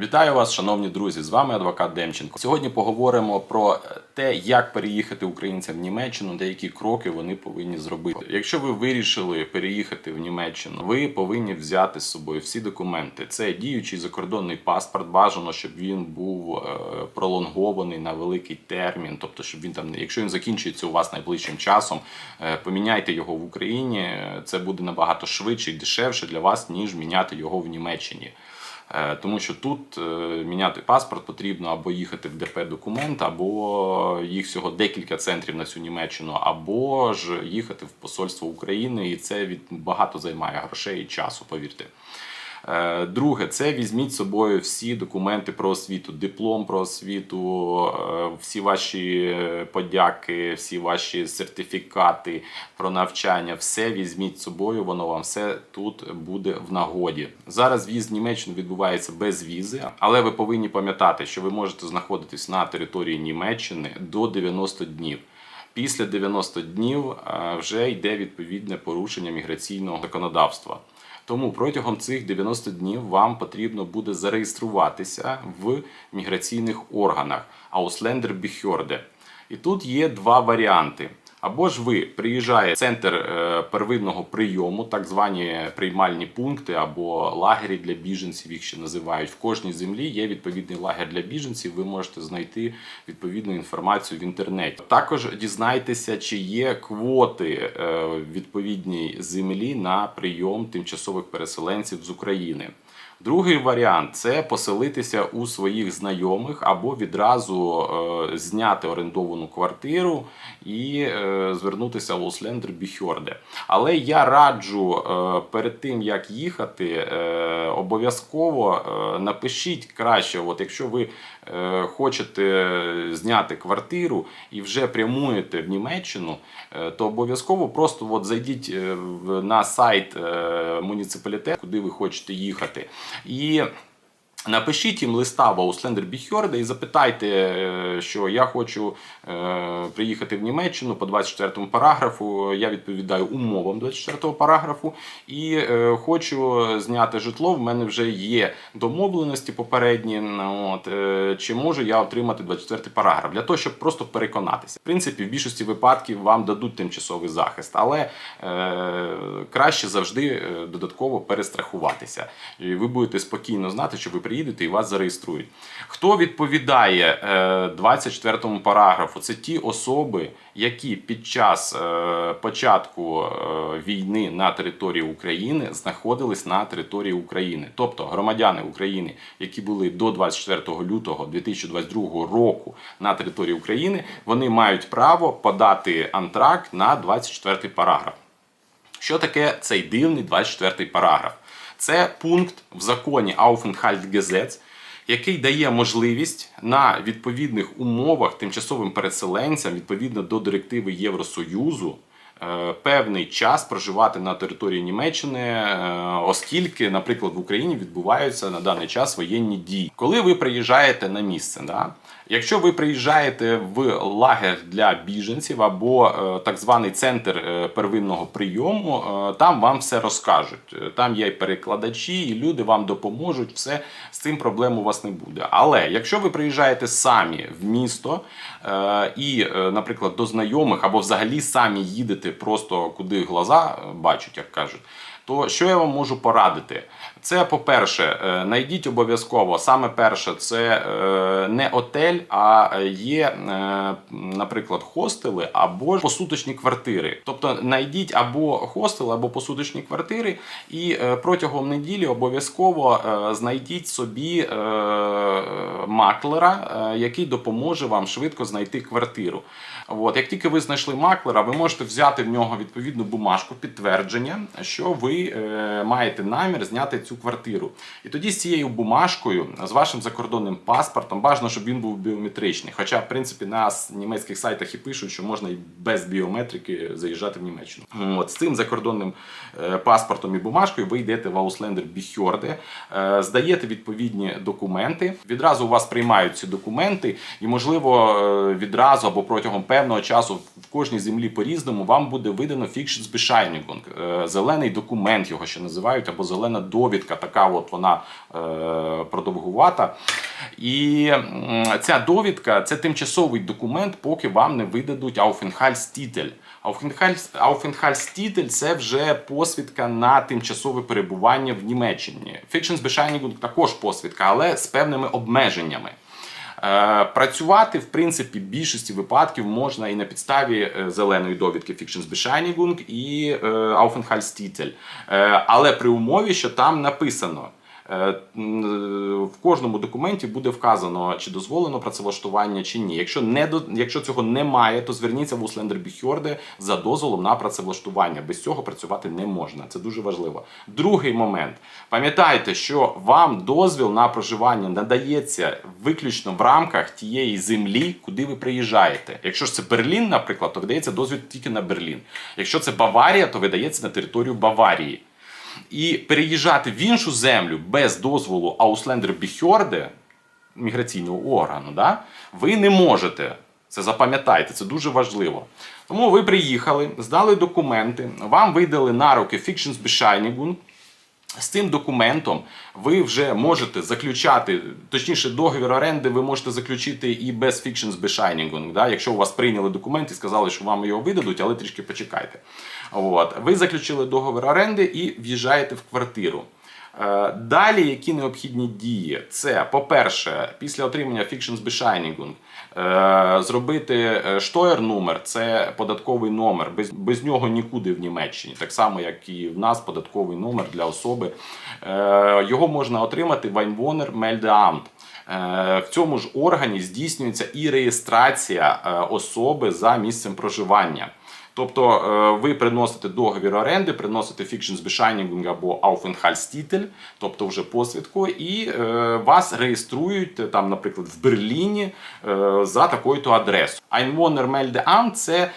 Вітаю вас, шановні друзі! З вами адвокат Демченко. Сьогодні поговоримо про те, як переїхати українцям в Німеччину, деякі кроки вони повинні зробити. Якщо ви вирішили переїхати в Німеччину, ви повинні взяти з собою всі документи. Це діючий закордонний паспорт. Бажано, щоб він був е, пролонгований на великий термін, тобто, щоб він там, якщо він закінчується у вас найближчим часом, е, поміняйте його в Україні. Це буде набагато швидше і дешевше для вас, ніж міняти його в Німеччині. Е, Тому що тут е, міняти паспорт потрібно або їхати в ДП документ, або їх всього декілька центрів на всю Німеччину, або ж їхати в посольство України, і це від багато займає грошей і часу, повірте. Е, Друге, це візьміть з собою всі документи про освіту, диплом про освіту, е, всі ваші подяки, всі ваші сертифікати про навчання. Все візьміть з собою, воно вам все тут буде в нагоді. Зараз в'їзд в Німеччину відбувається без візи, але ви повинні пам'ятати, що ви можете знаходитись на території Німеччини до 90 днів. Після 90 днів е, вже йде відповідне порушення міграційного законодавства. Тому протягом цих 90 днів вам потрібно буде зареєструватися в міграційних органах Ausländerbehörde. І тут є два варіанти. Або ж ви приїжджаєте в центр е, первинного прийому, так звані приймальні пункти або лагері для біженців, їх ще називають. В кожній землі є відповідний лагер для біженців. Ви можете знайти відповідну інформацію в інтернеті. Також дізнайтеся, чи є квоти е, відповідній землі на прийом тимчасових переселенців з України. Другий варіант це поселитися у своїх знайомих або відразу е, зняти орендовану квартиру і е, звернутися в Услендер Біхьорде. Але я раджу е, перед тим як їхати, е, обов'язково е, напишіть краще, от якщо ви е, хочете зняти квартиру і вже прямуєте в Німеччину, е, то обов'язково просто от зайдіть е, на сайт е, муніципалітету, куди ви хочете їхати. І Напишіть їм листа в Ауслендер Біхьорда і запитайте, е, що я хочу е, приїхати в Німеччину по 24 параграфу. Я відповідаю умовам 24 параграфу і е, хочу зняти житло. В мене вже є домовленості попередні. От, чи можу я отримати 24 параграф для того, щоб просто переконатися. В принципі, в більшості випадків вам дадуть тимчасовий захист, але е, краще завжди додатково перестрахуватися. І ви будете спокійно знати, що ви приїдете і вас зареєструють. Хто відповідає е, 24 параграфу? Це ті особи, які під час е, початку е, війни на території України знаходились на території України, тобто громадяни України, які були до 24 лютого 2022 року на території України, вони мають право подати антракт на 24 параграф. Що таке цей дивний 24 параграф? Це пункт в законі Aufenthaltgesetz, який дає можливість на відповідних умовах тимчасовим переселенцям, відповідно до директиви Євросоюзу, певний час проживати на території Німеччини, е, оскільки, наприклад, в Україні відбуваються на даний час воєнні дії. Коли ви приїжджаєте на місце, да, Якщо ви приїжджаєте в лагер для біженців або е, так званий центр е, первинного прийому, е, там вам все розкажуть. Е, Там є і перекладачі, і люди вам допоможуть. Все з цим проблем у вас не буде. Але якщо ви приїжджаєте самі в місто е, і, е, наприклад, до знайомих або взагалі самі їдете просто куди глаза е, бачать, як кажуть. То що я вам можу порадити? Це, по-перше, е, знайдіть обов'язково. Саме перше, це е, не отель, а є, е, наприклад, хостели або ж посуточні квартири. Тобто знайдіть або хостел, або посуточні квартири, і е, протягом неділі обов'язково е, знайдіть собі е, маклера, е, який допоможе вам швидко знайти квартиру. От, як тільки ви знайшли маклера, ви можете взяти в нього відповідну бумажку підтвердження, що ви е, маєте намір зняти цю квартиру. І тоді з цією бумажкою, з вашим закордонним паспортом, бажано, щоб він був біометричний. Хоча, в принципі, на німецьких сайтах і пишуть, що можна і без біометрики заїжджати в Німеччину. От, з цим закордонним е, паспортом і бумажкою ви йдете в Ауслендер Біхьорде, е, здаєте відповідні документи. Відразу у вас приймають ці документи, і, можливо, відразу або протягом певного часу в кожній землі по-різному вам буде видано Фікшенсбешайнігунг, зелений документ його ще називають, або зелена довідка така от вона е, продовгувата. І ця довідка це тимчасовий документ, поки вам не видадуть Aufenthaltstitel. Aufenthalts- Aufenthaltstitel – це вже посвідка на тимчасове перебування в Німеччині. Фікшенсбешайнігунг також посвідка, але з певними обмеженнями. Е, Працювати, в принципі, в більшості випадків можна і на підставі е, зеленої довідки Фікшенсбешайнігунг і е, Aufenthaltstitel. Але при умові, що там написано. Е, м, В кожному документі буде вказано, чи дозволено працевлаштування, чи ні. Якщо не якщо цього немає, то зверніться в Услендербіхьорде за дозволом на працевлаштування. Без цього працювати не можна. Це дуже важливо. Другий момент. Пам'ятайте, що вам дозвіл на проживання надається виключно в рамках тієї землі, куди ви приїжджаєте. Якщо ж це Берлін, наприклад, то видається дозвіл тільки на Берлін. Якщо це Баварія, то видається на територію Баварії. І переїжджати в іншу землю без дозволу Ауслендер Біхьорде, міграційного органу, да, ви не можете. Це запам'ятайте, це дуже важливо. Тому ви приїхали, здали документи, вам видали на руки Фікшенсбешайнігунг. З цим документом ви вже можете заключати, точніше, договір оренди ви можете заключити і без Фікшенсбешайнігунг, да, якщо у вас прийняли документ і сказали, що вам його видадуть, але трішки почекайте. От. Ви заключили договір оренди і в'їжджаєте в квартиру. Е, Далі, які необхідні дії? Це, по-перше, після отримання Фікшенсбешайнігунг зробити штоєр номер, це податковий номер. Без, без нього нікуди в Німеччині. Так само, як і в нас податковий номер для особи. Е, Його можна отримати в Einwohner Meldeamt. Е, В цьому ж органі здійснюється і реєстрація е, особи за місцем проживання. Тобто е, ви приносите договір оренди, приносите Фікшенсбешайнігунг або Aufenthaltstitel, тобто вже посвідку, і е, вас реєструють е, там, наприклад, в Берліні за такою-то адресою. Einwohner Meldeamt – це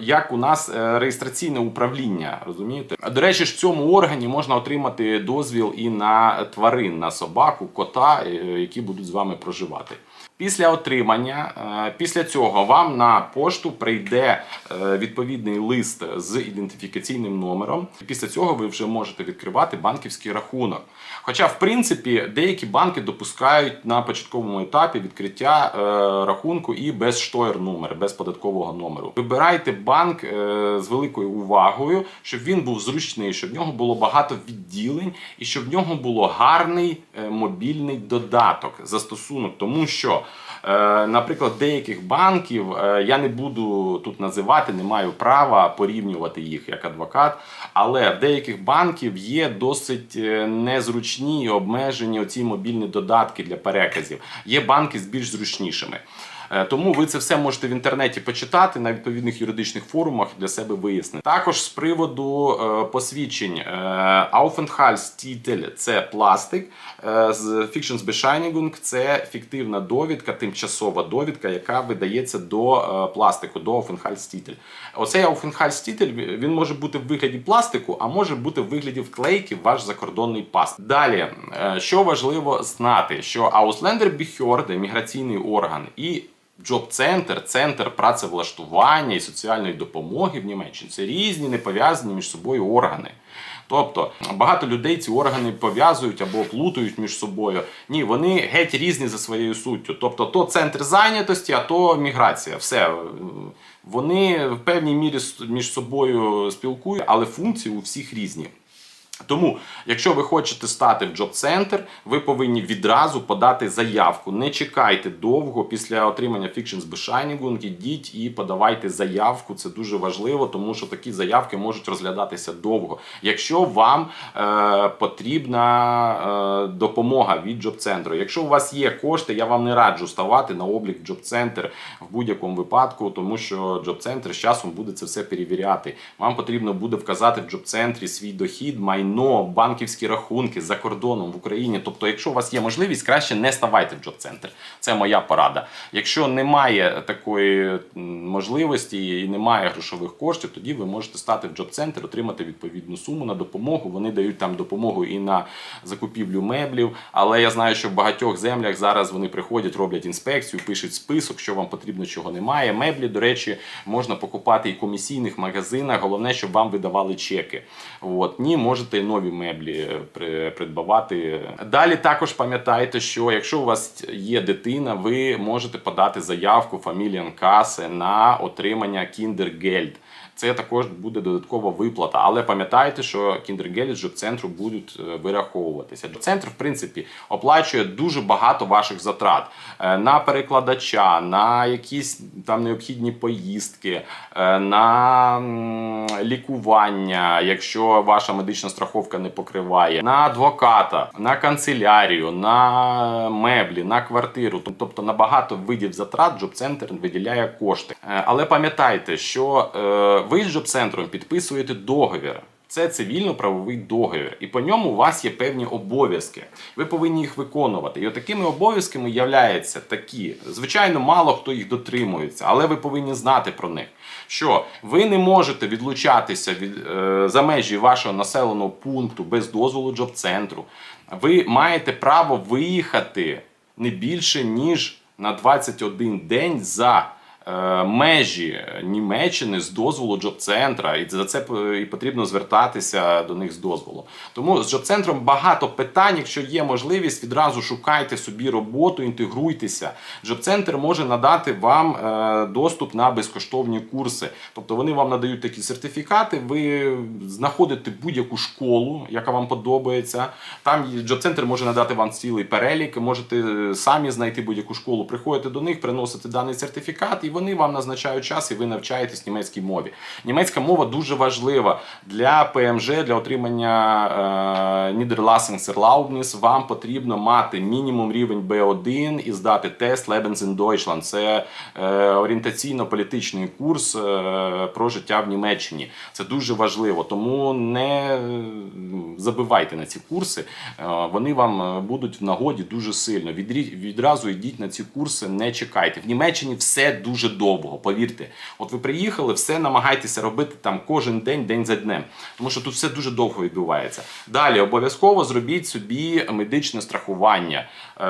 як у нас реєстраційне управління. Розумієте? До речі, в цьому органі можна отримати дозвіл і на тварин, на собаку, кота, які будуть з вами проживати. Після отримання, е, після цього вам на пошту прийде е, відповідний лист з ідентифікаційним номером. Після цього ви вже можете відкривати банківський рахунок. Хоча, в принципі, деякі банки допускають на початковому етапі відкриття е, рахунку і без штоєр номер, без податкового номеру. Вибирайте банк е, з великою увагою, щоб він був зручний, щоб в нього було багато відділень і щоб в нього було гарний е, мобільний додаток, застосунок, тому що. Е, Наприклад, деяких банків е, я не буду тут називати, не маю права порівнювати їх як адвокат. Але в деяких банків є досить е, незручні і обмежені оці мобільні додатки для переказів. Є банки з більш зручнішими. Е, Тому ви це все можете в інтернеті почитати на відповідних юридичних форумах для себе вияснити. Також з приводу е, посвідчень е, Aufenthaltstitel – це пластик, з Фікшенсбешайнігунг – це фіктивна довідка, тимчасова довідка, яка видається до пластику, до Aufenthaltstitel. Оцей Aufenthaltstitel, він може бути в вигляді пластику, а може бути в вигляді вклейки в ваш закордонний паспорт. Далі, що важливо знати, що Ausländer Behörde – міграційний орган і Джоб-центр, центр працевлаштування і соціальної допомоги в Німеччині це різні не пов'язані між собою органи. Тобто багато людей ці органи пов'язують або плутають між собою. Ні, вони геть різні за своєю суттю. Тобто, то центр зайнятості, а то міграція. Все. Вони в певній мірі між собою спілкують, але функції у всіх різні. Тому, якщо ви хочете стати в джоб-центр, ви повинні відразу подати заявку. Не чекайте довго після отримання Fictions Bescheinigung, ідіть і подавайте заявку. Це дуже важливо, тому що такі заявки можуть розглядатися довго. Якщо вам е, потрібна е, допомога від джоб-центру, якщо у вас є кошти, я вам не раджу ставати на облік в джоб-центр в будь-якому випадку, тому що джоб-центр з часом буде це все перевіряти. Вам потрібно буде вказати в джоб-центрі свій дохід, майно, банківські рахунки за кордоном в Україні. Тобто, якщо у вас є можливість, краще не ставайте в джоб-центр. Це моя порада. Якщо немає такої можливості і немає грошових коштів, тоді ви можете стати в джоб-центр, отримати відповідну суму на допомогу. Вони дають там допомогу і на закупівлю меблів. Але я знаю, що в багатьох землях зараз вони приходять, роблять інспекцію, пишуть список, що вам потрібно, чого немає. Меблі, до речі, можна покупати і в комісійних магазинах. Головне, щоб вам видавали чеки. От ні, можете далі нові меблі е, придбавати. Далі також пам'ятайте, що якщо у вас є дитина, ви можете подати заявку Фаміліанкаси на отримання Кіндергельд. Це також буде додаткова виплата. Але пам'ятайте, що кіндергелі з жоб-центру будуть е, вираховуватися. Центр, в принципі, оплачує дуже багато ваших затрат е, на перекладача, на якісь там необхідні поїздки, на лікування, якщо ваша медична страховка не покриває, на адвоката, на канцелярію, на меблі, на квартиру. Тобто на багато видів затрат джоб-центр виділяє кошти. Е, Але пам'ятайте, що е, ви з джоб-центром підписуєте договір. Це цивільно-правовий договір, і по ньому у вас є певні обов'язки. Ви повинні їх виконувати. І отакими обов'язками являються такі. Звичайно, мало хто їх дотримується, але ви повинні знати про них. Що ви не можете відлучатися від е, за межі вашого населеного пункту без дозволу джоб-центру. Ви маєте право виїхати не більше ніж на 21 день за межі Німеччини з дозволу джоб-центра, і за це і потрібно звертатися до них з дозволу. Тому з джоб-центром багато питань. Якщо є можливість, відразу шукайте собі роботу, інтегруйтеся. Джоб-центр може надати вам е, доступ на безкоштовні курси. Тобто вони вам надають такі сертифікати. Ви знаходите будь-яку школу, яка вам подобається. Там джоб-центр може надати вам цілий перелік. Можете е, самі знайти будь-яку школу, приходите до них, приносите даний сертифікат, вони вам назначають час, і ви навчаєтесь німецькій мові. Німецька мова дуже важлива для ПМЖ, для отримання Niederlassungserlaubnis Вам потрібно мати мінімум рівень B1 і здати тест Lebens in Deutschland. Це е, орієнтаційно-політичний курс е, про життя в Німеччині. Це дуже важливо, тому не е, забивайте на ці курси. Е, Вони вам е, будуть в нагоді дуже сильно. Відразу йдіть на ці курси, не чекайте. В Німеччині все дуже довго, повірте. От ви приїхали, все намагайтеся робити там кожен день, день за днем. Тому що тут все дуже довго відбувається. Далі обов'язково зробіть собі медичне страхування. Е,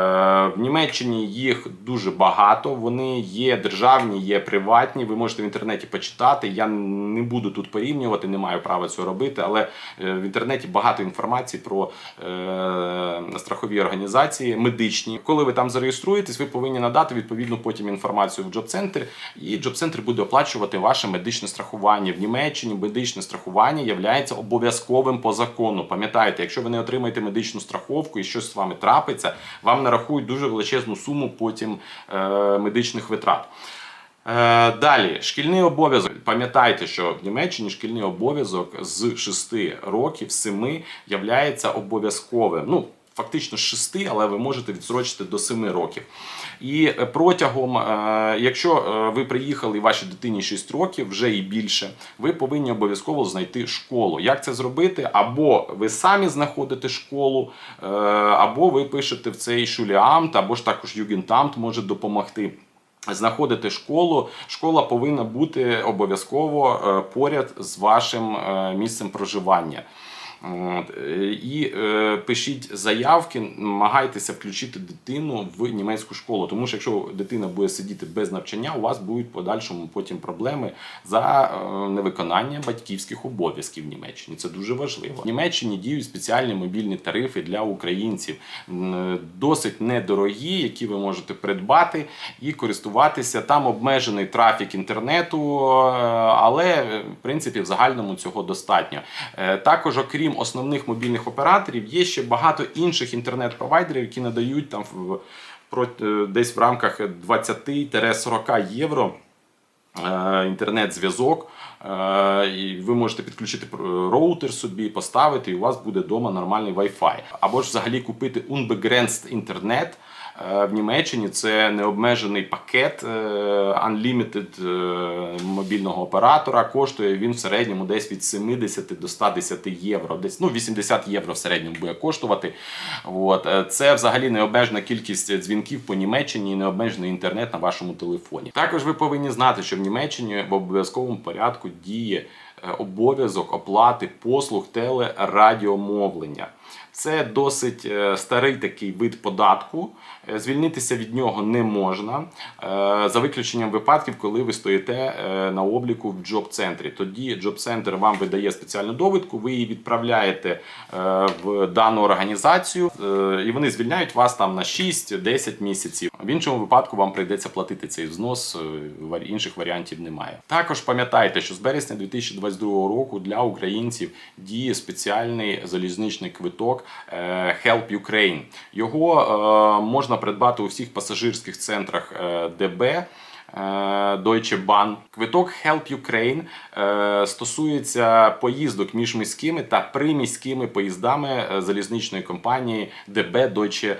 В Німеччині їх дуже багато. Вони є державні, є приватні. Ви можете в інтернеті почитати. Я не буду тут порівнювати, не маю права цього робити, але е, в інтернеті багато інформації про е, страхові організації медичні. Коли ви там зареєструєтесь, ви повинні надати відповідну потім інформацію в джоб-центр, і джоб-центр буде оплачувати ваше медичне страхування. В Німеччині медичне страхування є обов'язковим по закону. Пам'ятайте, якщо ви не отримаєте медичну страховку і щось з вами трапиться, вам нарахують дуже величезну суму потім е, медичних витрат. Е, Далі, шкільний обов'язок. Пам'ятайте, що в Німеччині шкільний обов'язок з 6 років, 7 являється обов'язковим. Ну, фактично з 6, але ви можете відсрочити до 7 років. І е, протягом, е, якщо е, ви приїхали і вашій дитині 6 років, вже і більше, ви повинні обов'язково знайти школу. Як це зробити? Або ви самі знаходите школу, або ви пишете в цей шуліамт, або ж також Югентамт може допомогти. Знаходите школу, школа повинна бути обов'язково поряд з вашим місцем проживання. От, е, І е, пишіть заявки, намагайтеся включити дитину в німецьку школу. Тому що якщо дитина буде сидіти без навчання, у вас будуть подальшому потім проблеми за е, невиконання батьківських обов'язків в Німеччині. Це дуже важливо. В Німеччині діють спеціальні мобільні тарифи для українців, досить недорогі, які ви можете придбати і користуватися. Там обмежений трафік інтернету, е, але в принципі в загальному цього достатньо. Е, Також, окрім основних мобільних операторів, є ще багато інших інтернет-провайдерів, які надають там в е, десь в рамках 20-40 євро. е, Інтернет-зв'язок, Е, і ви можете підключити роутер собі, поставити, і у вас буде вдома нормальний Wi-Fi. Або ж взагалі купити unbegrenzt інтернет. Е, В Німеччині це необмежений пакет е, Unlimited е, мобільного оператора. Коштує він в середньому десь від 70 до 110 євро. Десь ну 80 євро в середньому буде коштувати. От. Це взагалі необмежена кількість дзвінків по Німеччині і необмежений інтернет на вашому телефоні. Також ви повинні знати, що в Німеччині в обов'язковому порядку діє обов'язок оплати послуг телерадіомовлення. Це досить е, старий такий вид податку. Е, Звільнитися від нього не можна е, за виключенням випадків, коли ви стоїте е, на обліку в джоб-центрі. Тоді джоб-центр вам видає спеціальну довідку, ви її відправляєте е, в дану організацію, е, і вони звільняють вас там на 6-10 місяців. В іншому випадку вам прийдеться платити цей взнос. е, Інших варіантів немає. Також пам'ятайте, що з березня 2022 року для українців діє спеціальний залізничний квиток е, Help Ukraine. Його е, можна придбати у всіх пасажирських центрах е, ДБ. Е, Deutsche Bahn. Квиток Help Ukraine е, стосується поїздок між міськими та приміськими поїздами е, залізничної компанії ДБ Deutsche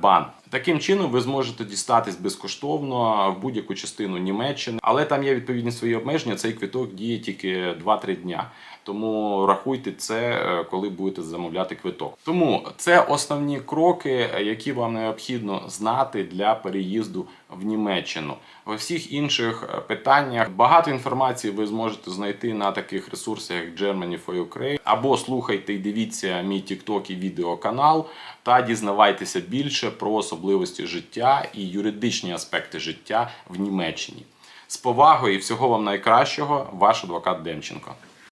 Bahn. Таким чином ви зможете дістатись безкоштовно в будь-яку частину Німеччини, але там є відповідні свої обмеження. Цей квиток діє тільки 2-3 дня. Тому рахуйте це, е, коли будете замовляти квиток. Тому це основні кроки, які вам необхідно знати для переїзду в Німеччину. Во всіх інших е, питаннях багато інформації ви зможете знайти на таких ресурсах, як Germany for Ukraine, або слухайте і дивіться мій TikTok і відеоканал, та дізнавайтеся більше про особливості життя і юридичні аспекти життя в Німеччині. З повагою і всього вам найкращого, ваш адвокат Демченко.